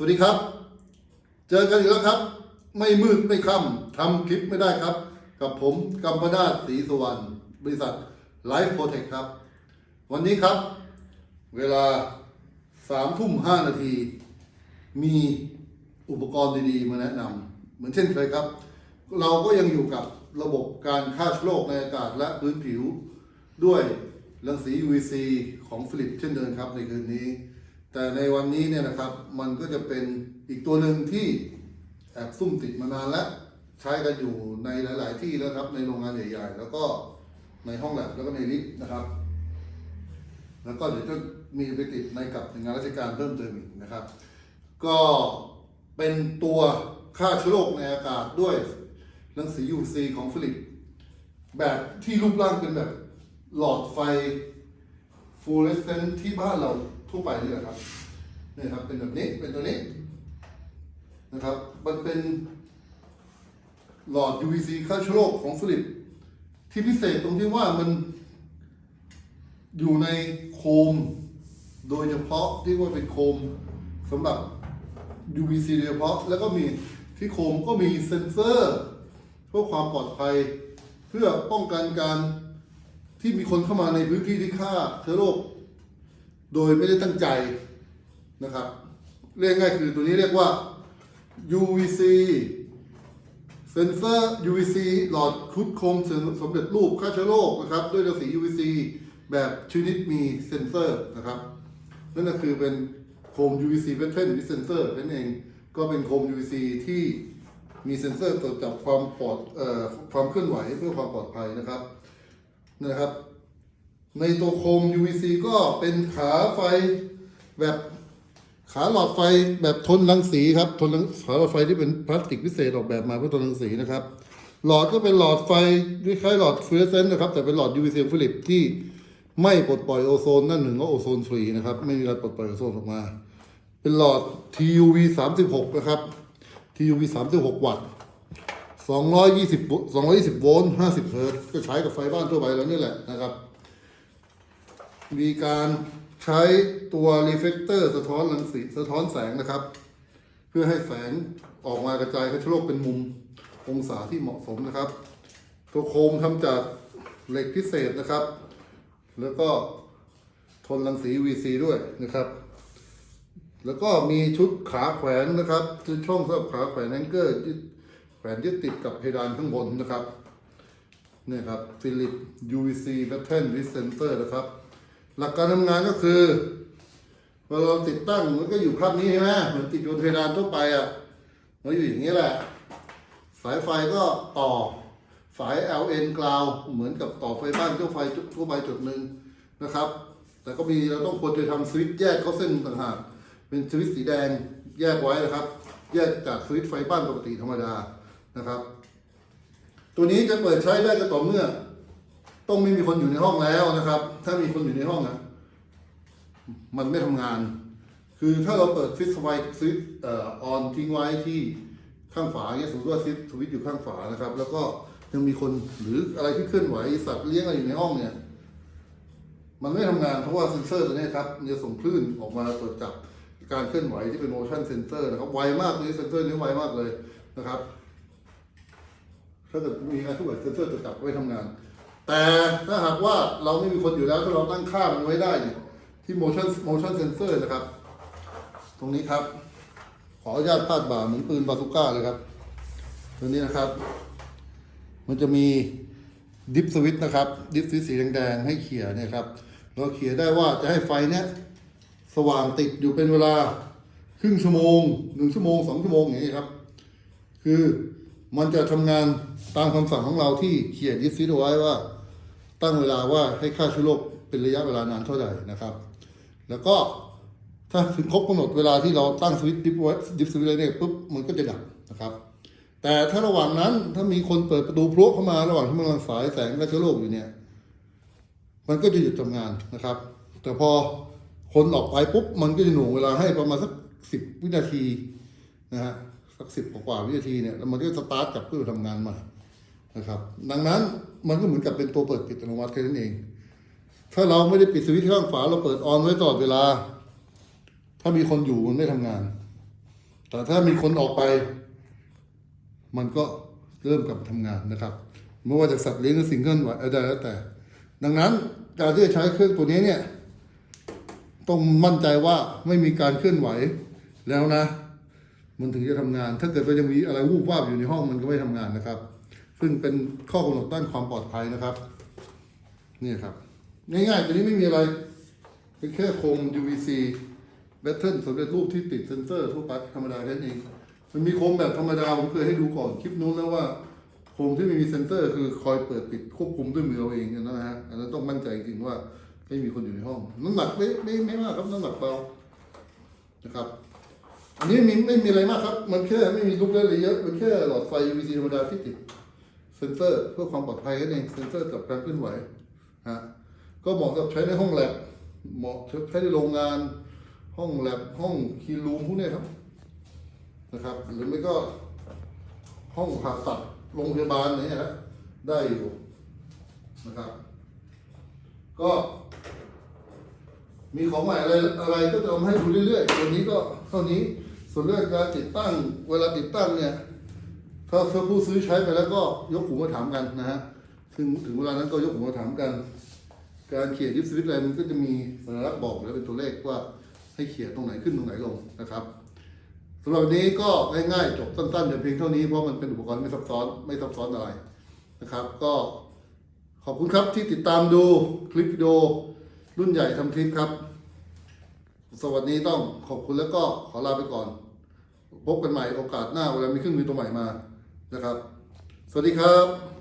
สวัสดีครับ เจอกันอีกแล้วครับ ไม่มืดไม่ค่ำทำคลิปไม่ได้ครับ กับผมกัมปนาศรีสุวรรณบริษัทไลฟ์โปรเทคครับ วันนี้ครับ เวลาสามทุ่มห้านาที มีอุปกรณ์ดีๆ มาแนะนำเหมือนเช่นเคยครับ เราก็ยังอยู่กับระบบการฆ่าเชื้อโรคในอากาศและพื้นผิว ด้วยรังสี UVC ของฟิลิปเช่นเดิมครับในคืนนี้ แต่ในวันนี้เนี่ยนะครับมันก็จะเป็นอีกตัวหนึ่งที่แอบซุ่มติดมานานแล้วใช้กันอยู่ในหลาย ๆ ที่แล้วครับในโรงงานใหญ่ ๆ แล้วก็ในห้องแลบแล้วก็ในลิฟต์นะครับ แล้วก็เดี๋ยวจะมีไปติดในกับหน่วยงานราชการเพิ่มเติมอีกนะครับ ก็เป็นตัวฆ่าเชื้อโรคในอากาศด้วยรังสี UVC ของฟิลิป แบบที่รูปร่างเป็นแบบหลอดไฟฟลูออเรสเซนต์ที่บ้านเรา ทั่วไปนี่แหละครับนี่ครับ เป็นแบบนี้เป็นตัวนี้นะครับ มันเป็นหลอด UVC ฆ่าเชื้อโรคของฟิลิปที่พิเศษตรงที่ว่ามันอยู่ในโคมโดยเฉพาะที่ว่าเป็นโคมสำหรับ UVC โดยเฉพาะ แล้วก็มีที่โคมก็มีเซ็นเซอร์ เพื่อความปลอดภัย เพื่อป้องกันการที่มีคนเข้ามาในพื้นที่ที่ฆ่าเชื้อโรค โดยไม่ได้ตั้งใจนะครับ เรียกง่ายคือตัวนี้เรียกว่า UVC เซนเซอร์ UVC หลอดชุดโคมสำเร็จรูปฆ่าเชื้อโรคนะครับ ด้วยรังสี UVC แบบชนิดมีเซนเซอร์นะครับ นั่นก็คือเป็นโคม UVC pattern with sensor นั่นเองก็เป็นโคม UVC ที่มีเซนเซอร์ตรวจจับความปลอดความเคลื่อนไหวเพื่อความปลอดภัยนะครับนะครับ ในตัวโคม UVC ก็เป็นขาไฟแบบขาหลอดไฟแบบทนรังสีครับ ทนขาหลอดไฟที่เป็นพลาสติกพิเศษออกแบบมาเพื่อทนรังสีนะครับ หลอดก็เป็นหลอดไฟคล้ายหลอดฟลูออเรสเซนต์นะครับ แต่เป็นหลอด UVC ฟิลิปที่ไม่ปลดปล่อยโอโซนนั่นหนึ่งก็โอโซนฟรีนะครับ ไม่มีการปลดปล่อยโอโซนออกมา เป็นหลอด TUV 36 นะครับ TUV 36 วัตต์220 220 โวลต์ 50 เฮิร์ตก็ใช้กับไฟบ้านทั่วไปแล้วนี่แหละนะครับ มีการใช้ตัวรีเฟกเตอร์สะท้อนรังสีสะท้อนแสงนะครับ เพื่อให้แสงออกมากระจายให้โลกเป็นมุมองศาที่เหมาะสมนะครับ ตัวโคมทำจากเหล็กพิเศษนะครับ แล้วก็ทนรังสี VC ด้วยนะครับ แล้วก็มีชุดขาแขวนนะครับชุดช่องสำหรับขาแขวนแองเกอร์ที่แขวนยึดติดกับเพดานข้างบนนะครับนี่ครับฟิลิป UVC pattern with sensor นะครับ หลักการทำงานก็คือเวลาเราติดตั้งมันก็อยู่ภาพนี้ใช่ไหมเหมือนติดบนเพดานทั่วไปอะมันอยู่อย่างนี้แหละ สายไฟก็ต่อสาย LN กราวเหมือนกับต่อไฟบ้านทั่วไฟทั่วไปจุดหนึ่งนะครับ แต่ก็มีเราต้องควรจะทำสวิตช์แยกเขาเส้นต่างหากเป็นสวิตช์สีแดงแยกไว้นะครับ แยกจากสวิตช์ไฟบ้านปกติธรรมดานะครับ ตัวนี้จะเปิดใช้ได้ก็ต่อเมื่อ ต้องไม่มีคนอยู่ในห้องแล้วนะครับ ถ้ามีคนอยู่ในห้องอะมันไม่ทำงาน คือถ้าเราเปิดฟิสไฟสวิตเอ่อออนทิ้งไว้ที่ข้างฝาเนี่ยสมมติว่าซิสวิตอยู่ข้างฝานะครับ แล้วก็ยังมีคนหรืออะไรที่เคลื่อนไหวสัตว์เลี้ยงอะไรอยู่ในห้องเนี่ย มันไม่ทำงานเพราะว่าเซ็นเซอร์ตัวนี้ครับมันจะส่งคลื่นออกมาตรวจจับการเคลื่อนไหวที่เป็น motion sensor นะครับไวมากเลยเซ็นเซอร์นี้ไวมากเลยนะครับ ถ้าเกิดมีการเคลื่อนไหวเซ็นเซอร์ตรวจจับไม่ทำงาน แต่ถ้าหากว่าเราไม่มีคนอยู่แล้วถ้าเราตั้งค่ามันไว้ได้เนี่ยที่ motion motion sensor นะครับ ตรงนี้ครับ ขออนุญาตพาดบ่าเหมือนปืนบาซูก้าเลยครับ ตัวนี้นะครับ มันจะมีดิฟสวิตนะครับดิฟสวิตสีแดงๆให้เขี่ยเนี่ยครับเราเขี่ยได้ว่าจะให้ไฟเนี้ยสว่างติดอยู่เป็นเวลาครึ่งชั่วโมงหนึ่งชั่วโมงสองชั่วโมงอย่างนี้ครับ คือมันจะทำงานตามคำสั่งของเราที่เขียนดิฟสวิตไว้ว่า ตั้งเวลาว่าให้ฆ่าเชื้อโรคเป็นระยะเวลานานเท่าไหร่นะครับ แล้วก็ถ้าถึงครบกำหนดเวลาที่เราตั้งสวิตช์ดิฟไว้ดิฟสวิตช์อะไรเนี่ยปุ๊บมันก็จะดับนะครับ แต่ถ้าระหว่างนั้นถ้ามีคนเปิดประตูพลุเข้ามาระหว่างที่มันกำลังสายแสงและเชื้อโรคอยู่เนี่ย มันก็จะหยุดทำงานนะครับ แต่พอคนออกไปปุ๊บมันก็จะหน่วงเวลาให้ประมาณสักสิบวินาทีนะฮะสักสิบกว่าวินาทีเนี่ยแล้วมันก็จะสตาร์ทกลับเพื่อทำงานใหม่นะครับ ดังนั้น มันก็เหมือนกับเป็นตัวเปิดปิดอัตโนมัติแค่นั้นเอง ถ้าเราไม่ได้ปิดสวิตช์ข้างฝาเราเปิดออนไว้ตลอดเวลา ถ้ามีคนอยู่มันไม่ทำงาน แต่ถ้ามีคนออกไป มันก็เริ่มกลับมาทำงานนะครับ ไม่ว่าจะสัตว์เลี้ยงหรือสิ่งเคลื่อนไหวอะไรแล้วแต่ ดังนั้นการที่จะใช้เครื่องตัวนี้เนี่ยต้องมั่นใจว่าไม่มีการเคลื่อนไหวแล้วนะ มันถึงจะทำงาน ถ้าเกิดว่ายังมีอะไรวูบวาบอยู่ในห้องมันก็ไม่ทำงานนะครับ ซึ่งเป็นข้อกำหนดด้านความปลอดภัยนะครับ นี่ครับ ง่ายๆตัวนี้ไม่มีอะไร เป็นแค่โคม UVC แบตเทิลสำเร็จรูปที่ติดเซนเซอร์ทั่วไปธรรมดาแค่นั้นเอง มันมีโคมแบบธรรมดา ผมเคยให้ดูก่อนคลิปนู้นแล้วว่าโคมที่ไม่มีเซนเซอร์ คือคอยเปิดปิดควบคุมด้วยมือเราเองอันนั้นนะฮะอันนั้นต้องมั่นใจจริงว่าไม่มีคนอยู่ในห้องน้ำหนักไม่ไม่ไม่มากครับน้ำหนักเบานะครับ อันนี้มีไม่มีอะไรมากครับ มันแค่ไม่มีลูกเล่นอะไรเยอะ มันแค่หลอดไฟ UVC ธรรมดาที่ติด เซนเซอร์เพื่อความปลอดภัยนั่นเองเซนเซอร์กับการเคลื่อนไหวฮะก็เหมาะกับใช้ในห้องแลบเหมาะใช้ในโรงงาน ห้องแลบห้องคีรูมพวกนี้ครับนะครับ หรือไม่ก็ห้องผ่าตัดโรงพยาบาลอะไรเนี่ยนะได้อยู่นะครับ ก็มีของใหม่อะไรอะไรก็จะเอาให้ดูเรื่อยๆ วันนี้ก็เท่านี้ ส่วนเรื่องการติดตั้ง เวลาติดตั้งเนี่ย ถ้าถ้าผู้ซื้อใช้ไปแล้วก็ยกหูมาถามกันนะฮะซึ่งถึงเวลานั้นก็ยกหูมาถามกัน การเขียนยิปสวิตอะไรมันก็จะมีสัญลักษณ์บอกแล้วเป็นตัวเลขว่าให้เขียนตรงไหนขึ้นตรงไหนลงนะครับสำหรับวันนี้ก็ง่ายๆจบสั้นๆเดี๋ยวเพียงเท่านี้เพราะมันเป็นอุปกรณ์ไม่ซับซ้อนไม่ซับซ้อนอะไรนะครับ ก็ขอบคุณครับที่ติดตามดูคลิปวิดีโอรุ่นใหญ่ทำคลิปครับ สวัสดีต้องขอบคุณแล้วก็ขอลาไปก่อน พบกันใหม่โอกาสหน้าเวลามีเครื่องมือตัวใหม่มา นะครับ สวัสดีครับ